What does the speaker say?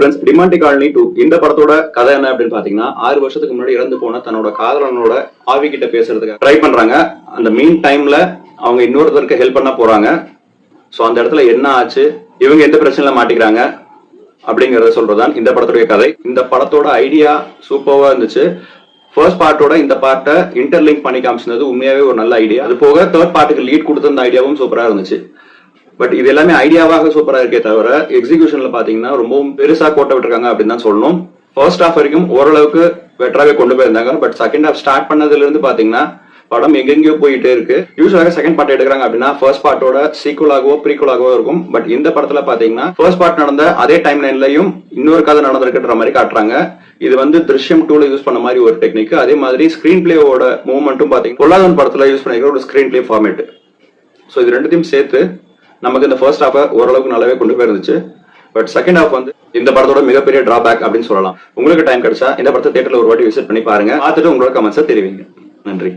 Friends Demonte colony two இந்த படத்தோட கதை என்ன அப்படின்னு பாத்தீங்கன்னா ஆறு வருஷத்துக்கு முன்னாடி இறந்து போன தன்னோட காதலனோட ஆவி கிட்ட பேசுறதுக்கு ட்ரை பண்றாங்க. அந்த மீன் டைம்ல அவங்க இன்னொருத்தருக்கு ஹெல்ப் பண்ண போறாங்க. சோ அந்த இடத்துல என்ன ஆச்சு? இவங்க எந்த பிரச்சனையில மாட்டிக்கிறாங்க? அப்படிங்கறத சொல்றதுதான் இந்த படத்துடைய கதை. இந்த படத்தோட ஐடியா சூப்பர்வா இருந்துச்சு. ஃபர்ஸ்ட் பார்ட்டோட இந்த பார்ட்டை இன்டர்லிங்க் பண்ணி காமிச்சிருந்தது உண்மையாவே ஒரு நல்ல ஐடியா அது போக தேர்ட் பார்ட்டுக்கு லீட் கொடுத்திருந்த ஐடியாவும் சூப்பரா இருந்துச்சு. பட் இது எல்லாமே ஐடியாவாக சூப்பராக இருக்கே தவிர எக்ஸிகியூஷன்ல பாத்தீங்கன்னா ரொம்பவும் பெருசா கோட்டை விட்டுருக்காங்க அப்படின்னு தான் சொல்லணும். ஃபர்ஸ்ட் ஹாஃப் வரைக்கும் ஓரளவுக்கு பெட்டராகவே கொண்டு போயிருந்தாங்க. பட் செகண்ட் ஹாஃப் ஸ்டார்ட் பண்ணதுல இருந்து பாத்தீங்கன்னா படம் எங்கெங்கயோ போயிட்டே இருக்கு. யூஸ்வலாக செகண்ட் பார்ட் எடுக்கிறாங்க அப்படின்னா ஃபர்ஸ்ட் பார்ட்டோட சீக்குவலாகவோ ப்ரீக்குவலாகவோ இருக்கும். பட் இந்த படத்துல பாத்தீங்கன்னா ஃபர்ஸ்ட் பார்ட் நடந்த அதே டைம் லைன்லயும் இன்னொரு கதை நடந்திருக்குன்ற மாதிரி காட்டுறாங்க. இது வந்து திருஷ்யம் டூல யூஸ் பண்ண மாதிரி ஒரு டெக்னிக் அதே மாதிரி ஸ்கிரீன் பிளேவோட மூவ்மெண்ட்டும் பாத்தீங்கன்னா பொல்லாதன் படத்துல யூஸ் பண்ணிருக்கிற ஒரு ஸ்கிரீன் பிளே ஃபார்மேட் ஸோ இது ரெண்டுத்தையும் சேர்த்து நமக்கு இந்த ஃபர்ஸ்ட் ஹாஃபை ஓரளவுக்கு நல்லாவே கொண்டு போயிருந்துச்சு. பட் செகண்ட் ஹாஃப் வந்து இந்த படத்தோட மிகப்பெரிய டிராபேக் அப்படின்னு சொல்லலாம். உங்களுக்கு டைம் கிடைச்சா இந்த படத்தை தேட்டர்ல ஒரு வாட்டி விசிட் பண்ணி பாருங்க. பார்த்துட்டு உங்களோட கமெண்ட்ஸை தெரிவிங்க. நன்றி.